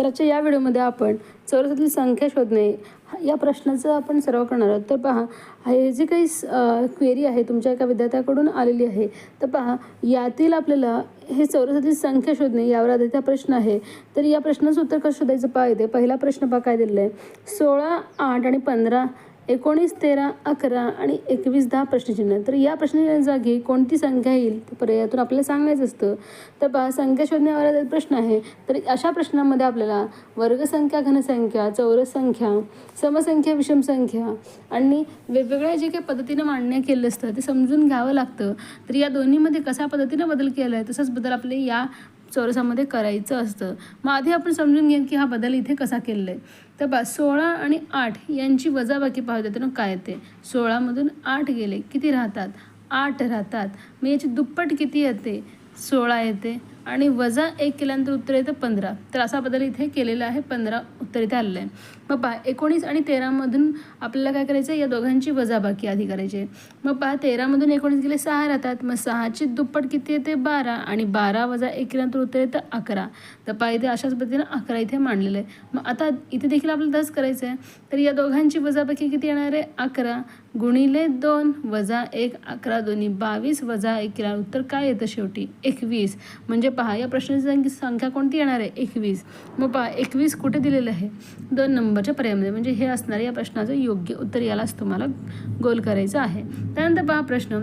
तर आजच्या या व्हिडिओमध्ये आपण चौरसातील संख्या शोधणे या प्रश्नाचा आपण सराव करणार आहोत. तर पहा हे जी काही क्वेरी आहे तुमच्या एका विद्यार्थ्याकडून आलेली आहे तर पहा यातील आपल्याला हे चौरसातील संख्या शोधणे यावर आधारित हा प्रश्न आहे. तर या प्रश्नाचं उत्तर कसं शोधायचं? पहा येते पहिला प्रश्न पहा काय दिलेला आहे? सोळा आठ आणि पंधरा एकोणीस तेरा अकरा आणि एकवीस दहा प्रश्नचिन्ह. तर या प्रश्नाच्या जागी कोणती संख्या येईल? तर पर्यायातून आपल्याला सांगायचं असतं तर पहा संख्या शोधण्यावर प्रश्न आहे तर अशा प्रश्नामध्ये आपल्याला वर्गसंख्या घनसंख्या चौरस संख्या समसंख्या विषमसंख्या आणि वेगवेगळ्या जे काही पद्धतीनं मांडण्या केलं असतं ते समजून घ्यावं लागतं. तर या दोन्हीमध्ये कशा पद्धतीनं बदल केला आहे तसंच बदल आपले या चौरसामध्ये करायचं असतं. मग आधी आपण समजून घेऊ की हा बदल इथे कसा केलेला आहे तर बा सोळा आणि आठ यांची वजाबाकी पाहू देतो ना काय येते? सोळामधून आठ गेले. किती राहतात? आठ राहतात. मग याची दुप्पट किती येते? सोळा येते. आणि वजा एक केल्यानंतर उत्तर येतं पंधरा. तर असा बदल इथे केलेला आहे. पंधरा उत्तर इथे आलेलं आहे. मग पहा एकोणीस आणि तेरामधून आपल्याला काय करायचं आहे या दोघांची वजाबाकी आधी करायची आहे मग पहा तेरामधून एकोणीस गेले सहा राहतात. मग सहाची दुप्पट किती येते? बारा. आणि बारा वजा एक केल्यानंतर उत्तर येतं अकरा. तर पहा इथे अशाच पद्धतीनं अकरा इथे मांडलेलं आहे. मग आता इथे देखील आपल्याला दस करायचं आहे. तर या दोघांची वजापैकी किती येणार आहे? अकरा. गुणिले दोन वजा एक अकरा दोन्ही बावीस वजा एक केला उत्तर काय येतं शेवटी? एकवीस. म्हणजे पहा या प्रश्नाची संख्या संख्या कोणती येणार आहे? एकवीस. मग पहा एकवीस कुठे दिलेलं आहे? दोन नंबरच्या पर्यायामध्ये. म्हणजे हे असणारे या प्रश्नाचं योग्य उत्तर यालाच तुम्हाला गोल करायचं आहे. त्यानंतर पहा प्रश्न.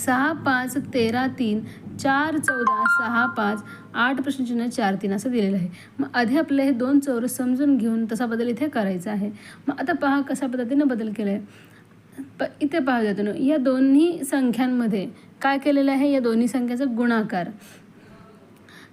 सहा पाच तेरा तीन चार चौदा सहा पाच आठ प्रश्नचिन्ह चार तीन असं दिलेलं आहे. मग आधी आपलं हे दोन चौरस समजून घेऊन तसा बदल इथे करायचा आहे. मग आता पहा कशा पद्धतीनं बदल केला आहे प इथे पाहू जातो ना या दोन्ही संख्यांमध्ये काय केलेलं आहे? या दोन्ही संख्याचा गुणाकार.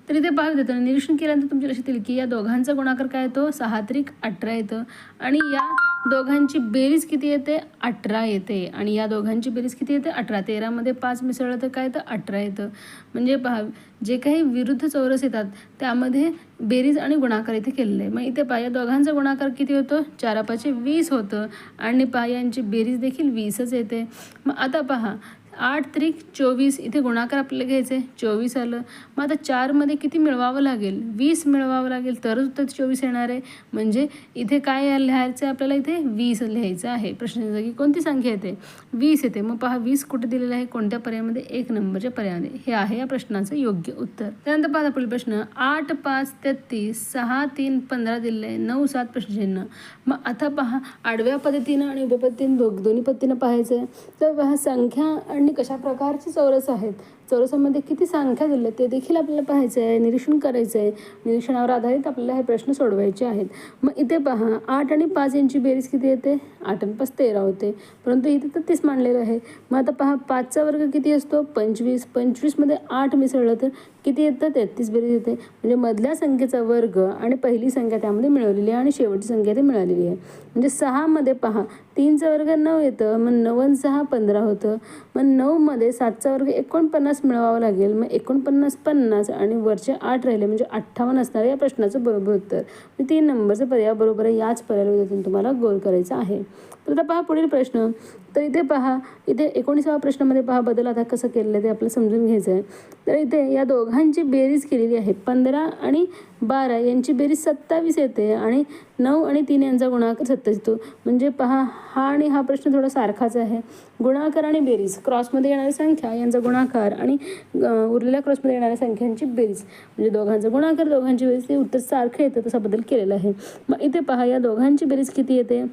तर इथे पाहू देतो निरीक्षण केल्यानंतर तुमच्या लक्षात येईल की या दोघांचा गुणाकार काय येतो? सहा त्रिक अठरा येतं. आणि या दोघांची बेरीज किती येते? अठरा येते. आणि या दोघांची बेरीज किती येते? अठरा. तेरामध्ये पाच मिसळलं तर काय येतं? अठरा येतं. म्हणजे पहा जे काही विरुद्ध चौरस येतात त्यामध्ये बेरीज आणि गुणाकार इथे केलेले आहे. मग इथे पहा या दोघांचा गुणाकार किती होतो? चारापाचे वीस होतं. आणि पहा यांची बेरीज देखील वीसच येते. मग आता पहा आठ त्रिक चोवीस. इथे गुणाकार आपल्याला घ्यायचं आहे. चोवीस आलं. मग आता चारमध्ये किती मिळवावं लागेल? वीस मिळवावं लागेल. तरच उत्तर चोवीस येणार आहे. म्हणजे इथे काय लिहायचं आहे आपल्याला इथे? वीस लिहायचं आहे. प्रश्नाच्या की कोणती संख्या येते? वीस येते. मग पहा वीस कुठे दिलेलं आहे? कोणत्या पर्यायामध्ये? एक नंबरच्या पर्यायामध्ये. हे आहे या प्रश्नाचं योग्य उत्तर. त्यानंतर पाहता पुढील प्रश्न. आठ पाच तेहतीस सहा तीन पंधरा दिलेलं आहे. नऊ सात प्रश्नचिन्ह. मग आता पहा आडव्या पद्धतीनं आणि उभ्या पद्धतीनं दोन्ही पद्धतीनं पाहायचं आहे. तर पहा संख्या आणि कशा प्रकारची चौरस आहेत? चौरसामध्ये किती संख्या दिल्या ते देखील आपल्याला पाहायचं आहे निरीक्षण करायचं आहे. निरीक्षणावर आधारित आपल्याला हे प्रश्न सोडवायचे आहेत. मग इथे पहा आठ आणि पाच यांची बेरीज किती येते? आठ आणि पाच तेरा होते. परंतु इथे तर तीस मांडलेलं आहे. मग आता पहा पाचचा वर्ग किती असतो? पंचवीस. पंचवीसमध्ये आठ मिसळलं तर किती येतं? तेहतीस बेरीज येते. म्हणजे मधल्या संख्येचा वर्ग आणि पहिली संख्या त्यामध्ये मिळवलेली आहे आणि शेवटची संख्या ते मिळालेली आहे. म्हणजे सहामध्ये पहा तीनचा वर्ग नऊ येतं. मग नवन सहा पंधरा होतं. मग नऊमध्ये सातचा वर्ग एकोणपन्नास मिळवावं लागेल. मग एकोणपन्नास पन्नास आणि वरचे आठ राहिले म्हणजे अठ्ठावन्न असणार या प्रश्नाचं बरोबर उत्तर. तीन नंबरचा पर्याय बरोबर आहे याच पर्यायातून तुम्हाला गोल करायचा आहे. तर आता पहा पुढील प्रश्न. तर इथे पहा इथे एकोणीसावा प्रश्नामध्ये पहा बदल आता कसं केलेलं आहे ते आपल्याला समजून घ्यायचं आहे. तर इथे या दोघांची बेरीज केलेली आहे. पंधरा आणि बारा यांची बेरीज सत्तावीस येते आणि नऊ आणि तीन यांचा गुणाकार सत्तावीस येतो. म्हणजे पहा हा आणि हा प्रश्न थोडा सारखाच आहे. गुणाकार आणि बेरीज. क्रॉसमध्ये येणारी संख्या यांचा गुणाकार आणि उरलेल्या क्रॉसमध्ये येणाऱ्या संख्यांची बेरीज. म्हणजे दोघांचा गुणाकार दोघांची बेरीज ते उत्तर सारखं येतं तसा बदल केलेला आहे. मग इथे पहा या दोघांची बेरीज किती येते?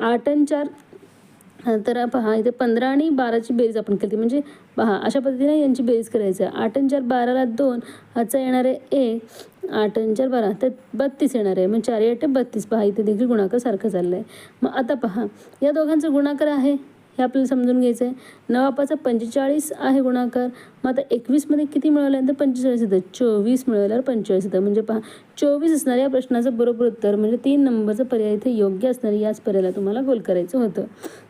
आठ आणि चार. तर पहा इथे पंधरा आणि बाराची बेरीज आपण केली म्हणजे पहा अशा पद्धतीने यांची बेरीज करायचं आहे. आठ आणि चार बाराला दोन ह्याचा येणार आहे एक आठ आणि चार बारा तर बत्तीस येणार आहे. म्हणजे मग चार आठ बत्तीस. पहा इथे देखील गुणाकार सारखं चाललं आहे मग आता पहा या दोघांचा गुणाकार आहे हे आपल्याला समजून घ्यायचं आहे नवापाचा पंचेचाळीस आहे गुणाकार. मग आता एकवीसमध्ये किती मिळवल्यानंतर पंचेचाळीस येतं. चोवीस मिळवल्यावर पंचेचाळीस येतं. म्हणजे पहा चोवीस असणाऱ्या या प्रश्नाचं बरोबर उत्तर म्हणजे तीन नंबरचं पर्याय इथे योग्य असणारी याच पर्यायाला तुम्हाला गोल करायचं होतं.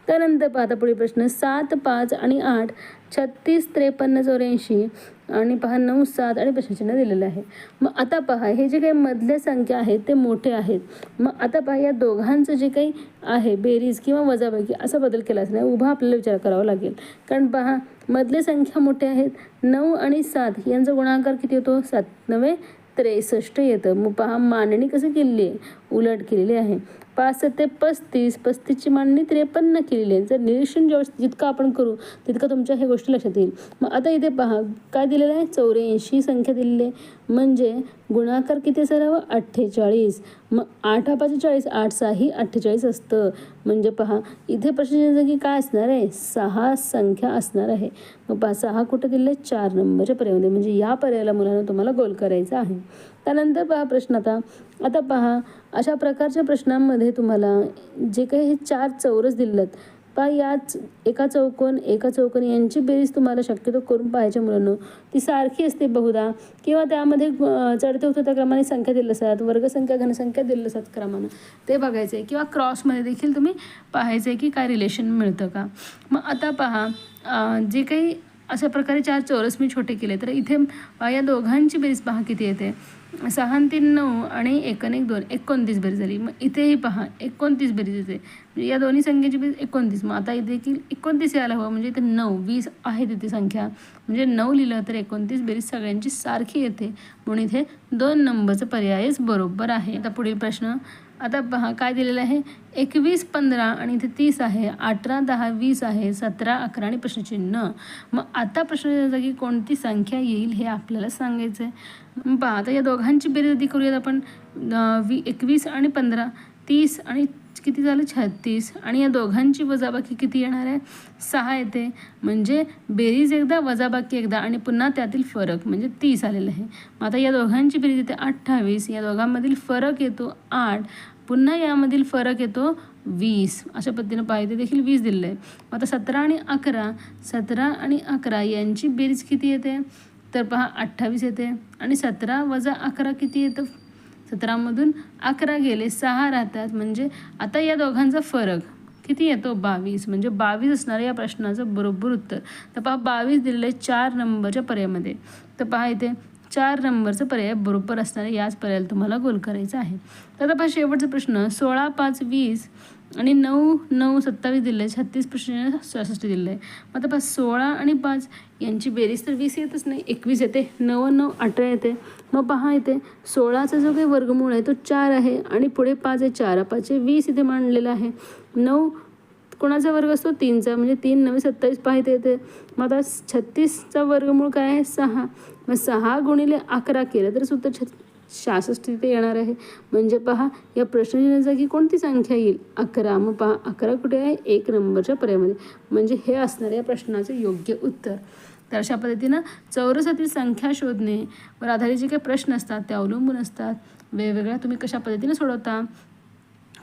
त्यानंतर पाहता पुढे प्रश्न सात पाच आणि आठ छत्तीस त्रेपन्न चौऱ्याऐंशी आणि पहा नऊ सात आणि प्रश्नचिन्ह दिलेलं आहे. मग आता पहा हे जे काही मधल्या संख्या आहेत ते मोठे आहेत. मग आता पहा या दोघांचं जे काही आहे बेरीज किंवा वजाबाकी असा बदल केलाच नाही. उभा आपल्याला विचार करावा लागेल. कारण पहा मधले संख्या मोठे आहेत. नऊ आणि सात यांचा गुणाकार किती होतो? सात. नवे त्रेसष्ट येतं. मग पहा मांडणी कसं केलेली आहे? उलट केलेली आहे. पासष्ट ते पस्तीस पस्तीसची मांडणी त्रेपन्न केलेली आहे. जर निरीक्षण जेव्हा जितकं आपण करू तितकं तुमच्या ह्या गोष्टी लक्षात येईल. मग आता इथे पहा काय दिलेलं आहे? चौऱ्याऐंशी संख्या दिलेली आहे. म्हणजे गुणाकार किती सर्व अठ्ठेचाळीस. मग आठ पाच चाळीस आठ सहाही अठ्ठेचाळीस असतं. म्हणजे पहा इथे प्रश्न जागी काय असणार आहे? सहा संख्या असणार आहे. मग पहा सहा कुठं दिले चार नंबरच्या पर्यायामध्ये. म्हणजे या पर्यायाला मुलांना तुम्हाला गोल करायचा आहे. त्यानंतर पहा प्रश्न आता. आता पहा अशा प्रकारच्या प्रश्नांमध्ये तुम्हाला जे काही हे चार चौरस दिलेत पहा याच एका चौकोन एका चौकोन यांची बेरीज तुम्हाला शक्यतो करून पाहायच्या मुलांना. ती सारखी असते बहुधा. किंवा त्यामध्ये चढते चढते त्या क्रमाने संख्या दिल्या असतात वर्गसंख्या घनसंख्या दिल्या असतात क्रमानं. ते बघायचं आहे किंवा क्रॉसमध्ये देखील तुम्ही पाहायचं आहे की काय रिलेशन मिळतं का. मग आता पहा जे काही अशा प्रकारे चार चौरस मी छोटे केले तर इथे या दोघांची बेरीज पहा किती येते. सहा तीन नऊ आणि एक एक दोन एकोणतीस बेरीज झाली. मग इथेही पहा एकोणतीस बेरीज येते. म्हणजे या दोन्ही संख्येची बेरीज एकोणतीस. मग आता इथे की एकोणतीस यायला हवं म्हणजे इथे नऊ वीस आहे तिथे संख्या. म्हणजे नऊ लिहिलं तर एकोणतीस बेरीज सगळ्यांची सारखी येते. म्हणून इथे दोन नंबरचं पर्यायच बरोबर आहे. आता पुढील प्रश्न आता पहा काय दिलेलं आहे? एकवीस पंधरा आणि इथे तीस आहे. अठरा दहा वीस आहे. सतरा अकरा आणि प्रश्नचिन्ह. मग आता प्रश्न जागी कोणती संख्या येईल हे आपल्याला सांगायचं आहे पहा आता या दोघांची बेरीज करूयात आपण. वी एकवीस आणि पंधरा तीस आणि किती झालं? छत्तीस. आणि या दोघांची वजाबाकी किती येणार आहे? सहा येते. म्हणजे बेरीज एकदा वजाबाकी एकदा आणि पुन्हा त्यातील फरक म्हणजे तीस आलेलं आहे. मग आता या दोघांची बेरीज येते अठ्ठावीस. या दोघांमधील फरक येतो आठ. पुन्हा यामधील फरक येतो वीस. अशा पद्धतीनं पाहिजे देखील वीस दिलेलं आहे मग आता सतरा आणि अकरा. सतरा आणि अकरा यांची बेरीज किती येते? तर पहा अठ्ठावीस येते. आणि सतरा वजा अकरा किती येतं? सतरामधून अकरा गेले सहा राहतात. म्हणजे आता या दोघांचा फरक किती येतो? बावीस. म्हणजे बावीस असणाऱ्या या प्रश्नाचं बरोबर उत्तर. तर पहा बावीस दिलेलं आहे चार नंबरच्या पर्यायमध्ये. तर पहा इथे चार नंबरचा पर्याय बरोबर असणारे याच पर्यायाला तुम्हाला गोल करायचा आहे. तर आता शेवटचा प्रश्न सोळा पाच वीस आणि नऊ नऊ सत्तावीस दिले आहे छत्तीस प्रश्न सहासष्ट दिले आहे मग आता पाच सोळा आणि पाच यांची बेरीज तर वीस येतच नाही एकवीस येते नऊ नऊ अठरा येते. मग पहा येते सोळाचा जो काही वर्गमूळ आहे तो चार आहे आणि पुढे पाच आहे चार. पाचशे वीस इथे मांडलेला आहे. नऊ कोणाचा वर्ग असतो? तीनचा. म्हणजे तीन नवे सत्तावीस पाहिजे येते. मग आता छत्तीसचा वर्गमूळ काय आहे? सहा. मग सहा गुणिले अकरा केलं तर सुद्धा छ सहासष्ट तिथे येणार आहे. म्हणजे पहा या प्रश्नाच्या जागी कोणती संख्या येईल? अकरा. मग पहा अकरा कुठे आहे? एक नंबरच्या पर्यायामध्ये. म्हणजे हे असणार या प्रश्नाचे योग्य उत्तर. तर अशा पद्धतीनं चौरसातील संख्या शोधणे वर आधारित जे काही प्रश्न असतात ते अवलंबून असतात. वेगवेगळ्या तुम्ही कशा पद्धतीने सोडवता?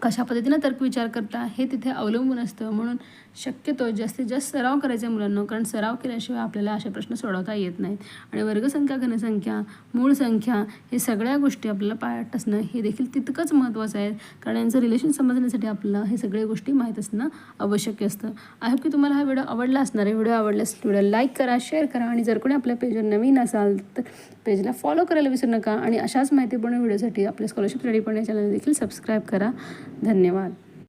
कशा पद्धतीनं तर्क विचार करता हे तिथे अवलंबून असतं. म्हणून शक्यतो जास्तीत जास्त सराव करायचा मुलांना कारण सराव केल्याशिवाय आपल्याला असे प्रश्न सोडवता येत नाहीत. आणि वर्गसंख्या घनसंख्या मूळ संख्या हे सगळ्या गोष्टी आपल्याला पायात असणं हे देखील तितकंच महत्त्वाचं आहे. कारण यांचं रिलेशन समजण्यासाठी आपल्याला हे सगळ्या गोष्टी माहीत असणं आवश्यक असतं. आय होप की तुम्हाला हा व्हिडिओ आवडला असणार आहे. व्हिडिओ आवडल्यास व्हिडिओ लाईक करा शेअर करा आणि जर कोणी आपल्या पेजवर नवीन असाल तर पेजला फॉलो करायला विसरू नका. आणि अशाच माहितीपूर्ण व्हिडिओसाठी आपल्या स्कॉलरशिप रेडी पण चॅनल देखील सबस्क्राईब करा. धन्यवाद.